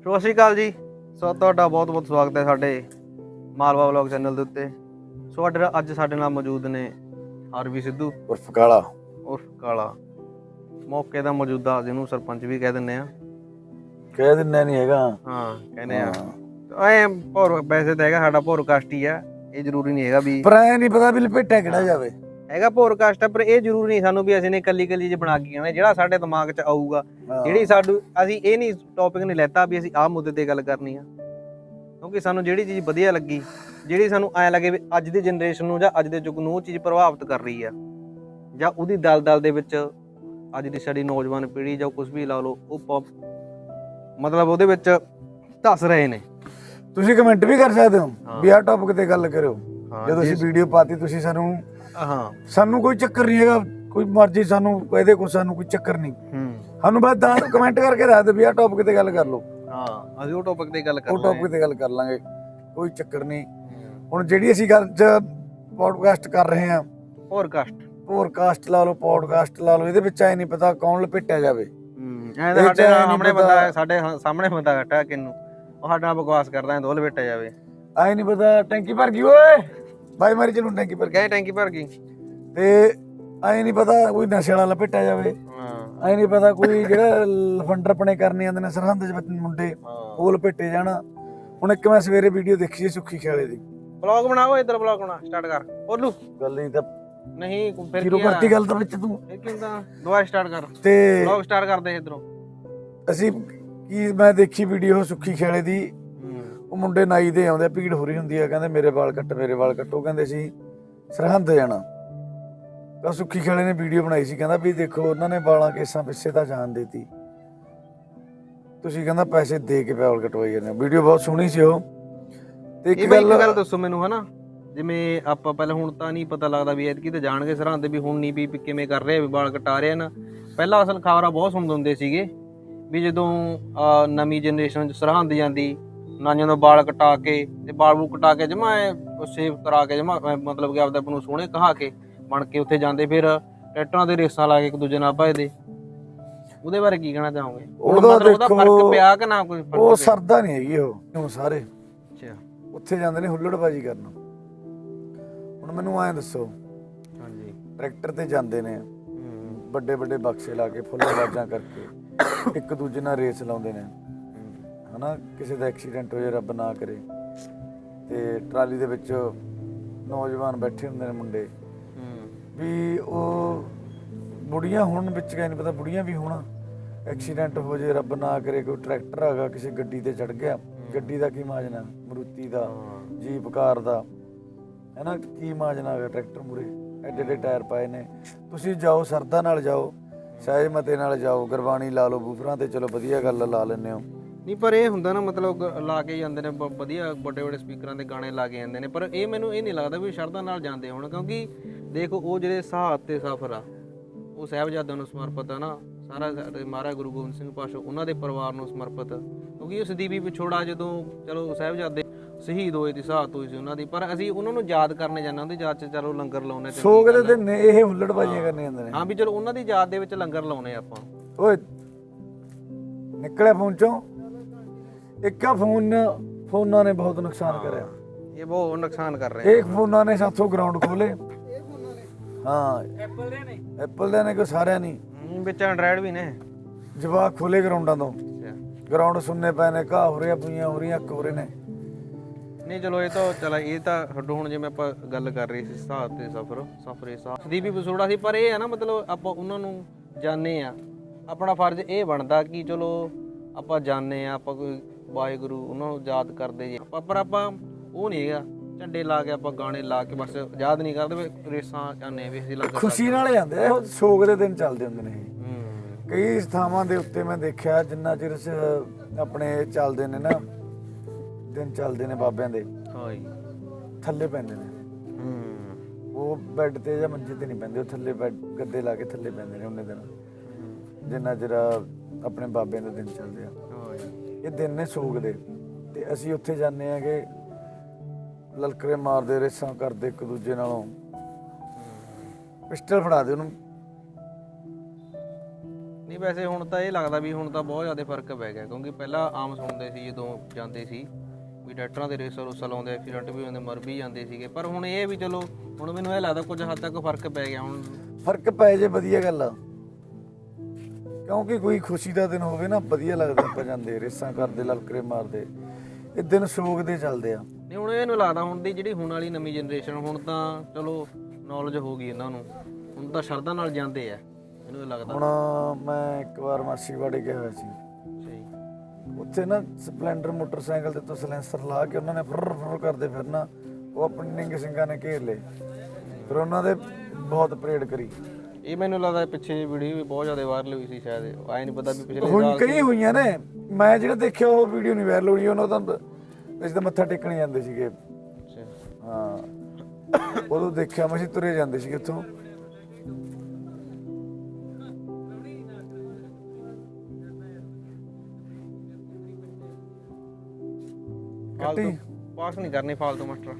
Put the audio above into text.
ਸਤਿ ਸ਼੍ਰੀ ਅਕਾਲ ਜੀ। ਸੋ ਤੁਹਾਡਾ ਬਹੁਤ ਬਹੁਤ ਸਵਾਗਤ ਹੈ ਸਾਡੇ ਮਾਲਵਾ ਵਲੌਗ ਚੈਨਲ ਦੇ ਉੱਤੇ। ਸੋ ਨਾਲ- ਅੱਜ ਸਾਡੇ ਨਾਲ ਮੌਜੂਦ ਨੇ ਆਰਵੀ ਸਿੱਧੂ। ਉਰਫ ਕਾਲਾ। ਉਰਫ ਕਾਲਾ। ਮੌਕੇ ਦਾ ਮੌਜੂਦਾ ਜਿਹਨੂੰ ਸਰਪੰਚ ਵੀ ਕਹਿ ਦਿੰਦੇ ਆ। ਕਹਿ ਦਿੰਨੇ ਨਹੀਂ ਹੈਗਾ। ਹਾਂ ਕਹਿੰਦੇ ਆ। ਐ ਭੋਰ ਵੈਸੇ ਤਾਂ ਹੈਗਾ ਸਾਡਾ ਭੋਰਕਾਸਟ ਹੀ ਆ। ਇਹ ਜ਼ਰੂਰੀ ਨਹੀਂ ਹੈਗਾ ਵੀ ਪਰ ਐ ਨਹੀਂ ਪਤਾ ਵੀ ਲਪੇਟਿਆ ਕਿਹੜਾ ਜਾਵੇ। ਹੈਗਾ ਭੋਰਕਾਸਟ ਆ ਪਰ ਇਹ ਜ਼ਰੂਰੀ ਨਹੀਂ ਸਾਨੂੰ ਵੀ ਅਸੀਂ ਨੇ ਕੱਲੀ ਕੱਲੀ ਚ ਬਣਾ ਕੇ ਆਉਣਾ ਜਿਹੜਾ ਸਾਡੇ ਦਿਮਾਗ 'ਚ ਆਊਗਾ। ਜਿਹੜੀ ਸਾਡੂ ਅਸੀਂ ਇਹ ਨਹੀਂ ਟੌਪਿਕ ਨਹੀਂ ਲੈਤਾ ਵੀ ਅਸੀਂ ਆਹ ਮੁੱਦੇ ਤੇ ਗੱਲ ਕਰਨੀ ਆ ਕਿਉਂਕਿ ਸਾਨੂੰ ਜਿਹੜੀ ਚੀਜ਼ ਵਧੀਆ ਲੱਗੀ ਜਿਹੜੀ ਸਾਨੂੰ ਐ ਲੱਗੇ ਵੀ ਅੱਜ ਦੀ ਜਨਰੇਸ਼ਨ ਨੂੰ ਜਾਂ ਅੱਜ ਦੇ ਯੁੱਗ ਨੂੰ ਉਹ ਚੀਜ਼ ਪ੍ਰਭਾਵਿਤ ਕਰ ਰਹੀ ਆ ਜਾਂ ਉਹਦੀ ਦਲਦਲ ਦੇ ਵਿੱਚ ਅੱਜ ਦੀ ਸਾਡੀ ਨੌਜਵਾਨ ਪੀੜ੍ਹੀ ਜਾਂ ਕੁਝ ਵੀ ਲਾ ਲਓ ਉਹ ਮਤਲਬ ਉਹਦੇ ਵਿੱਚ ਧੱਸ ਰਹੇ ਨੇ ਤੁਸੀਂ ਕਮੈਂਟ ਵੀ ਕਰ ਸਕਦੇ ਹੋ। ਵੀ ਆਹ ਟੌਪਿਕ ਤੇ ਗੱਲ ਕਰਿਓ ਜਦੋਂ ਅਸੀਂ ਵੀਡੀਓ ਪਾਤੀ ਤੁਸੀਂ ਸਾਨੂੰ ਹਾਂ। ਸਾਨੂੰ ਕੋਈ ਚੱਕਰ ਨਹੀਂ ਹੈਗਾ। ਕੋਈ ਮਰਜ਼ੀ ਸਾਨੂੰ ਇਹਦੇ ਕੋਈ ਸਾਨੂੰ ਕੋਈ ਚੱਕਰ ਨਹੀਂ। ਹੂੰ। ਸਾਨੂੰ ਬਸ ਦੱਸ ਕਮੈਂਟ ਕਰਕੇ ਦੱਸ ਦਿਓ ਵੀ ਆਹ ਟੌਪਿਕ ਤੇ ਗੱਲ ਕਰ ਲਓ। ਹਾਂ ਅਸੀਂ ਉਹ ਟੌਪਿਕ ਤੇ ਗੱਲ ਕਰ ਉਹ ਟੌਪਿਕ ਤੇ ਗੱਲ ਕਰ ਲਾਂਗੇ। ਕੋਈ ਚੱਕਰ ਨਹੀਂ। ਹੁਣ ਜਿਹੜੀ ਅਸੀਂ ਗੱਲ ਚ ਪੋਡਕਾਸਟ ਕਰ ਰਹੇ ਹਾਂ ਭੋਰਕਾਸਟ ਪੋਡਕਾਸਟ ਲਾ ਲਓ ਪੋਡਕਾਸਟ ਲਾ ਲਓ ਇਹਦੇ ਵਿੱਚ ਐ ਨਹੀਂ ਪਤਾ ਕੌਣ ਲਪੇਟਿਆ ਜਾਵੇ। ਹੂੰ ਐਂ ਸਾਡੇ ਐਂ ਸਾਹਮਣੇ ਬੰਦਾ ਹੈ, ਸਾਡੇ ਸਾਹਮਣੇ ਬੰਦਾ ਘਟਾ ਕਿੰਨੂੰ। ਉਹ ਸਾਡਾ ਬਕਵਾਸ ਕਰਦਾ ਹੈ ਦੋ ਲਵੇਟਿਆ ਜਾਵੇ। ਐ ਨਹੀਂ ਪਤਾ। ਟੈਂਕੀ ਭਰ ਗਈ ਓਏ! ਬਾਈ ਮਾਰੀ ਚਲੂ ਟੈਂਕੀ ਭਰ ਗਏ ਟੈਂਕੀ ਭਰ ਗਈ ਤੇ ਐ ਨਹੀਂ ਪਤਾ ਕੋਈ ਨਸ਼ੇ ਵਾਲਾ ਲਪੇਟਿਆ ਜਾਵੇ। ਐ ਨਹੀਂ ਪਤਾ ਕੋਈ ਜਿਹੜਾ ਲਫੰਡਰ ਪਣੇ ਕਰਨੇ ਆਉਂਦੇ ਨੇ ਸਰਹੰਦ ਬੱਚੇ ਮੁੰਡੇ ਉਹ ਲਪੇਟੇ ਜਾਣਾ। ਹੁਣ ਇੱਕ ਮੈਂ ਸਵੇਰੇ ਵੀਡੀਓ ਦੇਖੀ ਸੀ ਸੁੱਖੀ ਖੇਲੇ ਦੀ। ਬਲੌਗ ਬਣਾਓ ਇੱਧਰ ਬਲੌਗ ਬਣਾ ਸਟਾਰਟ ਕਰ। ਬੋਲੂ। ਗੱਲ ਹੀ ਤਾਂ ਨਹੀਂ ਫਿਰ ਕੀ? ਕਰਤੀ ਗੱਲ ਤਾਂ ਵਿੱਚ ਤੂੰ। ਫਿਰ ਕੀ ਹੁੰਦਾ? ਦੁਬਾਰਾ ਸਟਾਰਟ ਕਰ। ਤੇ ਬਲੌਗ ਸਟਾਰਟ ਕਰਦੇ ਇਧਰੋਂ। ਅਸੀਂ ਕੀ ਮੈਂ ਦੇਖੀ ਵੀਡੀਓ ਸੁੱਖੀ ਖੇਲੇ ਦੀ। ਉਹ ਮੁੰਡੇ ਨਾਈ ਦੇ ਆਉਂਦੇ ਭੀੜ ਹੋ ਰਹੀ ਹੁੰਦੀ ਆ ਕਹਿੰਦੇ ਮੇਰੇ ਵਾਲ ਕੱਟ ਮੇਰੇ ਵਾਲ ਕੱਟੋ ਕਹਿੰਦੇ ਸੀ ਸਰਹੰਦ ਜਾਣਾ। ਤਾਂ ਸੁੱਖੀ ਖੇਲੇ ਨੇ ਵੀਡੀਓ ਬਣਾਈ ਸੀ ਕਹਿੰਦਾ ਵੀ ਦੇਖੋ ਉਹਨਾਂ ਨੇ ਵਾਲਾਂ ਕੇਸਾਂ ਪਿੱਛੇ ਤਾਂ ਜਾਨ ਦੇਤੀ। ਤੁਸੀਂ ਕਹਿੰਦਾ ਪੈਸੇ ਦੇ ਕੇ ਵਾਲ ਕਟਵਾਈ ਜਾਂਦੇ ਵੀਡੀਓ ਬਹੁਤ ਸੋਹਣੀ ਸੀ ਉਹ। ਤੇ ਇੱਕ ਗੱਲ ਦੱਸੋ ਮੈਨੂੰ ਹਨਾ? ਜਿਵੇਂ ਆਪਾਂ ਪਹਿਲਾਂ ਹੁਣ ਤਾਂ ਨਹੀਂ ਪਤਾ ਲੱਗਦਾ ਵੀ ਐਤਕੀ ਤੇ ਜਾਣਗੇ ਸਰਹੰਦ ਵੀ ਹੁਣ ਨਹੀਂ ਵੀ ਕਿਵੇਂ ਕਰ ਰਹੇ ਆ, ਵੀ ਵਾਲ ਕਟਾ ਰਹੇ ਨਾ। ਪਹਿਲਾਂ ਅਸਲ ਖਬਰਾਂ ਬਹੁਤ ਸੁਣਦੇ ਹੁੰਦੇ ਸੀਗੇ ਵੀ ਜਦੋਂ ਨਵੀਂ ਜਨਰੇਸ਼ਨ ਚ ਸਰਹੰਦ ਜਾਂਦੀ ਨਾਂਆਂ ਦਾ ਵਾਲ ਕਟਾ ਕੇ ਤੇ ਵਾਲ ਵੂ ਕਟਾ ਕੇ ਜਮਾ ਸੇਵ ਕਰਾ ਕੇ ਜਮਾ ਮਤਲਬ ਕਿ ਆਪਦੇ ਆਪ ਨੂੰ ਸੋਹਣੇ ਕਹਾ ਕੇ ਬਣ ਕੇ ਉੱਥੇ ਜਾਂਦੇ ਫਿਰ ਟਰੈਕਟਰਾਂ ਦੇ ਰੇਸਾਂ ਲਾ ਕੇ ਇੱਕ ਦੂਜੇ ਨਾਲ ਭਜਦੇ। ਉਹਦੇ ਬਾਰੇ ਕੀ ਕਹਿਣਾ ਚਾਹੋਗੇ? ਹੁਣ ਉਹਦਾ ਮਤਲਬ ਉਹਦਾ ਫ਼ਰਕ ਪਿਆ ਕਿ ਨਾ ਕੋਈ ਫ਼ਰਕ ਉਹ ਪਿਆ? ਸਰਦਾ ਨਹੀਂ ਹੈਗੀ ਉਹ ਹੁਣ ਸਾਰੇ। ਅੱਛਾ। ਉੱਥੇ ਜਾਂਦੇ ਨੇ ਹੁੱਲੜਬਾਜੀ ਕਰਨ। ਹੁਣ ਮੈਨੂੰ ਐਂ ਦੱਸੋ ਹਾਂਜੀ। ਟਰੈਕਟਰ ਤੇ ਜਾਂਦੇ ਨੇ ਵੱਡੇ ਵੱਡੇ ਬਕਸੇ ਲਾ ਕੇ ਫੁੱਲ ਆਵਾਜ਼ਾਂ ਕਰਕੇ ਇੱਕ ਦੂਜੇ ਨਾਲ ਰੇਸ ਲਾਉਂਦੇ ਨੇ। ਹਨਾ ਕਿਸੇ ਦਾ ਐਕਸੀਡੈਂਟ ਹੋ ਜਾਏ ਰੱਬ ਨਾ ਕਰੇ। ਤੇ ਟਰਾਲੀ ਦੇ ਵਿੱਚ ਨੌਜਵਾਨ ਬੈਠੇ ਹੁੰਦੇ ਨੇ ਮੁੰਡੇ। ਹੂੰ ਵੀ ਉਹ ਬੁੜੀਆਂ ਹੁਣ ਵਿੱਚ ਗਏ ਨਹੀਂ ਪਤਾ ਬੁੜੀਆਂ ਵੀ ਹੁਣ। ਐਕਸੀਡੈਂਟ ਹੋ ਜੇ ਰੱਬ ਨਾ ਕਰੇ ਕੋਈ ਟਰੈਕਟਰ ਹੈਗਾ ਕਿਸੇ ਗੱਡੀ ਤੇ ਚੜ ਗਿਆ। ਗੱਡੀ ਦਾ ਕੀ ਮਾਜਨਾ? ਮਰੂਤੀ ਦਾ ਜੀਪ ਕਾਰ ਦਾ। ਹੈਨਾ ਕੀ ਮਾਜਨਾ ਹੈਗਾ ਟਰੈਕਟਰ ਮੂਰੇ ਐਡੇ ਐਡੇ ਟਾਇਰ ਪਾਏ ਨੇ। ਤੁਸੀਂ ਜਾਓ ਸਰਦਾ ਨਾਲ ਜਾਓ। ਸਹਿਜ ਮਤੇ ਨਾਲ ਜਾਓ। ਗੁਰਬਾਣੀ ਲਾ ਲਓ ਬੂਫਰਾਂ ਤੇ ਚਲੋ ਵਧੀਆ ਗੱਲ ਲਾ ਲੈਂਦੇ ਹੋ। ਨਹੀਂ ਪਰ ਇਹ ਹੁੰਦਾ ਨਾ ਮਤਲਬ ਗ- ਲਾ ਕੇ ਜਾਂਦੇ ਨੇ ਬ- ਵਧੀਆ ਵੱਡੇ ਵੱਡੇ ਸਪੀਕਰਾਂ ਦੇ ਗਾਣੇ ਲਾ ਕੇ ਜਾਂਦੇ ਨੇ ਪਰ ਇਹ ਮੈਨੂੰ ਇਹ ਨਹੀਂ ਲੱਗਦਾ ਵੀ ਸ਼ਰਧਾ ਨਾਲ ਜਾਂਦੇ ਹੋਣ ਕਿਉਂਕਿ ਦੇਖੋ ਉਹ ਜਿਹੜੇ ਸਾਹਤ ਤੇ ਸਫ਼ਰ ਆ ਉਹ ਸਾਹਿਬਜ਼ਾਦਿਆਂ ਨੂੰ ਸਮਰਪਿਤ ਆ ਨਾ ਸਾਰਾ ਸਾਡੇ ਮਹਾਰਾਜ ਗੁਰੂ ਗੋਬਿੰਦ ਸਿੰਘ ਪਾਤਸ਼ਾਹ ਉਹਨਾਂ ਦੇ ਪਰਿਵਾਰ ਨੂੰ ਸਮਰਪਿਤ ਆ। ਕਿਉਂਕਿ ਉਸ ਦੀਵੀ ਵਿਛੋੜਾ ਜਦੋਂ ਚਲੋ ਸਾਹਿਬਜ਼ਾਦੇ ਸ਼ਹੀਦ ਹੋਏ ਦੀ ਸਾਹਤ ਹੋਈ ਸੀ ਉਹਨਾਂ ਦੀ ਪਰ ਅਸੀਂ ਉਹਨਾਂ ਨੂੰ ਯਾਦ ਕਰਨੇ ਜਾਂਦੇ ਉਹਦੀ ਯਾਦ 'ਚ ਚਲੋ ਲੰਗਰ ਲਾਉਣੇ ਤੇ ਸੋਗ ਦੇ ਦਿਨ ਨੇ ਇਹ ਹੁੱਲੜਬਾਜ਼ੀਆਂ ਕਰਨੇ ਜਾਂਦੇ ਨੇ। ਹਾਂ ਵੀ ਚਲੋ ਉਹਨਾਂ ਦੀ ਯਾਦ ਦੇ ਵਿੱਚ ਲੰਗਰ ਲਾਉਣੇ ਆਪਾਂ। ਓਏ ਨਿਕਲਿਆ ਫੋਨ ਚੋਂ ਇੱਕ ਆ ਫੋਨ ਫੋਨਾਂ ਨੇ ਬਹੁਤ ਨੁਕਸਾਨ ਕਰਿਆ। ਇਹ ਬਹੁਤ ਨੁਕਸਾਨ ਕਰ ਰਹੇ ਇੱਕ ਫੋਨਾਂ ਨੇ ਸਾਥੋਂ ਗਰਾਊਂਡ ਖੋਲੇ ਹਾਂ। ਐਪਲ ਦੇ ਨੇ ਐਪਲ ਦੇ ਨੇ? ਕੋਈ ਸਾਰਿਆਂ ਨਹੀਂ ਵਿੱਚ ਐਂਡਰਾਇਡ ਵੀ ਨੇ। ਜਵਾਕ ਖੋਲੇ ਗਰਾਊਂਡਾਂ ਤੋਂ। ਗਰਾਊਂਡ ਸੁੰਨੇ ਪਏ ਨੇ ਘਾਹ ਹੋ ਰਿਹਾ ਪਈਆਂ ਹੋ ਰਹੀਆਂ ਰਹੇ ਨੇ। ਨਹੀਂ ਚਲੋ ਇਹ ਤਾਂ ਚਲ ਇਹ ਤਾਂ ਛੱਡੋ ਹੁਣ ਜਿਵੇਂ ਆਪਾਂ ਗੱਲ ਕਰ ਰਹੇ ਸੀ ਸਾਥ ਤੇ ਸਫਰ ਸਫਰੇ ਸਾਥ ਦੀ ਵੀ ਵਿਸੋੜਾ ਸੀ ਪਰ ਇਹ ਹੈ ਨਾ ਮਤਲਬ ਆਪਾਂ ਉਹਨਾਂ ਨੂੰ ਜਾਣੇ ਆ। ਆਪਣਾ ਫਰਜ਼ ਇਹ ਬਣਦਾ ਕਿ ਚਲੋ ਆਪਾਂ ਜਾਣੇ ਆ ਆਪਾਂ ਕੋਈ ਵਾਹਿਗੁਰੂ ਉਹਨਾਂ ਨੂੰ ਯਾਦ ਕਰਦੇ ਜੇ। ਆਪਾਂ- ਪਰ ਆਪਾਂ ਉਹ ਨਹੀਂ ਹੈਗਾ ਝੰਡੇ ਲਾ ਕੇ ਆਪਾਂ ਗਾਣੇ ਲਾ ਕੇ ਬਸ ਯਾਦ ਨਹੀਂ ਕਰਦੇ ਵੀ ਰੇਸਾਂ ਚਾਹਨੇ ਵੀ ਅਸੀਂ ਲੰਗਰ ਖੁਸ਼ੀ ਨਾਲ ਜਾਂਦੇ ਆ ਸੋਗ ਦੇ ਦਿਨ ਚੱਲਦੇ ਹੁੰਦੇ ਨੇ ਕਈ ਥਾਵਾਂ ਦੇ ਉੱਤੇ ਮੈਂ ਦੇਖਿਆ ਜਿੰਨਾ ਚਿਰ ਆਪਣੇ ਚੱਲਦੇ ਨੇ ਨਾ ਦਿਨ ਚੱਲਦੇ ਨੇ ਬਾਬਿਆਂ ਦੇ ਥੱਲੇ ਪੈਂਦੇ ਨੇ। ਉਹ ਬੈੱਡ ਤੇ ਜਾਂ ਮੰਜੇ ਤੇ ਨਹੀਂ ਪੈਂਦੇ ਉਹ ਥੱਲੇ ਬੈੱਡ ਗੱਦੇ ਲਾ ਕੇ ਥੱਲੇ ਪੈਂਦੇ ਨੇ ਉਹਨੇ ਦਿਨ। ਜਿੰਨਾ ਚਿਰ ਆਪਣੇ ਬਾਬਿਆਂ ਦੇ ਦਿਨ ਚੱਲਦੇ ਆ। ਇਹ ਦਿਨ ਨੇ ਸੋਗ ਦੇ। ਤੇ ਅਸੀਂ ਉੱਥੇ ਜਾਂਦੇ ਆਂਗੇ ਲਲਕਰੇ ਮਾਰਦੇ ਰੇਸਾਂ ਕਰਦੇ ਇੱਕ ਦੂਜੇ ਨਾਲੋਂ। ਪਿਸਟਲ ਫੜਾ ਦੇ ਉਹਨੂੰ। ਨਹੀਂ ਵੈਸੇ ਹੁਣ ਤਾਂ ਇਹ ਲੱਗਦਾ ਵੀ ਹੁਣ ਤਾਂ ਬਹੁਤ ਜ਼ਿਆਦਾ ਫ਼ਰਕ ਪੈ ਗਿਆ ਕਿਉਂਕਿ ਪਹਿਲਾਂ ਆਮ ਸੁਣਦੇ ਸੀ ਜਦੋਂ ਜਾਂਦੇ ਸੀ ਵੀ ਡਾਕਟਰਾਂ ਦੇ ਰੇਸਰ ਰੁਸਲ ਲਾਉਂਦੇ ਐਕਸੀਡੈਂਟ ਵੀ ਹੁੰਦੇ ਮਰ ਵੀ ਜਾਂਦੇ ਸੀਗੇ। ਪਰ ਹੁਣ ਇਹ ਵੀ ਚਲੋ ਹੁਣ ਮੈਨੂੰ ਇਹ ਲੱਗਦਾ ਕੁਝ ਹੱਦ ਤੱਕ ਫ਼ਰਕ ਪੈ ਗਿਆ ਹੁਣ ਫ਼ਰਕ ਪੈ ਜੇ ਵਧੀਆ ਗੱਲ ਆ। ਕਿਉਂਕਿ ਕੋਈ ਖੁਸ਼ੀ ਦਾ ਦਿਨ ਹੋਵੇ ਨਾ ਵਧੀਆ ਲੱਗਦਾ ਆਪਾਂ ਜਾਂਦੇ ਰੇਸਾਂ ਕਰਦੇ ਲਲਕਰੇ ਮਾਰਦੇ ਇਹ ਦਿਨ ਸੋਗ ਦੇ ਚੱਲਦੇ ਆ। ਨਹੀਂ ਹੁਣ ਇਹਨੂੰ ਲੱਗਦਾ ਹੁਣ ਦੀ ਜਿਹੜੀ ਹੁਣ ਵਾਲੀ ਨਵੀਂ ਜਨਰੇਸ਼ਨ ਹੁਣ ਤਾਂ ਚਲੋ ਨੌਲੇਜ ਹੋ ਗਈ ਇਹਨਾਂ ਨੂੰ। ਹੁਣ ਤਾਂ ਸ਼ਰਧਾ ਨਾਲ ਜਾਂਦੇ ਆ ਇਹਨੂੰ ਇਹ ਲੱਗਦਾ। ਹੁਣ ਮੈਂ ਇੱਕ ਵਾਰ ਮਾਸੀ ਵਾੜੇ ਗਿਆ ਹੋਇਆ ਸੀ। ਉੱਥੇ ਨਾ ਸਪਲੈਂਡਰ ਮੋਟਰਸਾਈਕਲ ਤੇ ਤੋਂ ਸਲੈਂਸਰ ਲਾ ਕੇ ਉਹਨਾਂ ਨੇ ਫੁਰ ਫੁਰ ਕਰਦੇ ਫਿਰਨਾ ਉਹ ਆਪਣੇ ਨਿੰਗ ਸਿੰਘਾਂ ਨੇ ਘੇਰ ਲਏ। ਫਿਰ ਉਹਨਾਂ ਦੇ ਬਹੁਤ ਪਰੇਡ ਕਰੀ। ਇਹ ਮੈਨੂੰ ਲੱਗਦਾ ਪਿੱਛੇ ਵੀਡੀਓ ਵੀ ਬਹੁਤ ਜ਼ਿਆਦਾ ਵਾਇਰਲ ਹੋਈ ਸੀ ਸ਼ਾਇਦ। ਆਏ ਨਹੀਂ ਪਤਾ ਵੀ ਪਿਛਲੇ ਹੁਣ ਸਾਲ ਕਈ ਹੋਈਆਂ ਨੇ। ਮੈਂ ਜਿਹੜਾ ਦੇਖਿਆ ਉਹ ਵੀਡੀਓ ਨਹੀਂ ਵਾਇਰਲ ਹੋਈ ਉਹਨਾਂ ਤਾਂ ਅਸੀਂ ਤਾਂ ਮੱਥਾ ਟੇਕਣ ਜਾਂਦੇ ਸੀਗੇ। ਹਾਂ। ਉਦੋਂ ਦੇਖਿਆ ਮੈਂ ਅਸੀਂ ਤੁਰੇ ਜਾਂਦੇ ਸੀਗੇ ਇੱਥੋਂ ਫਾਲਤੂ। ਪਾਸ ਨਹੀਂ ਕਰਨੀ ਫਾਲਤੂ ਮਾਸਟਰ।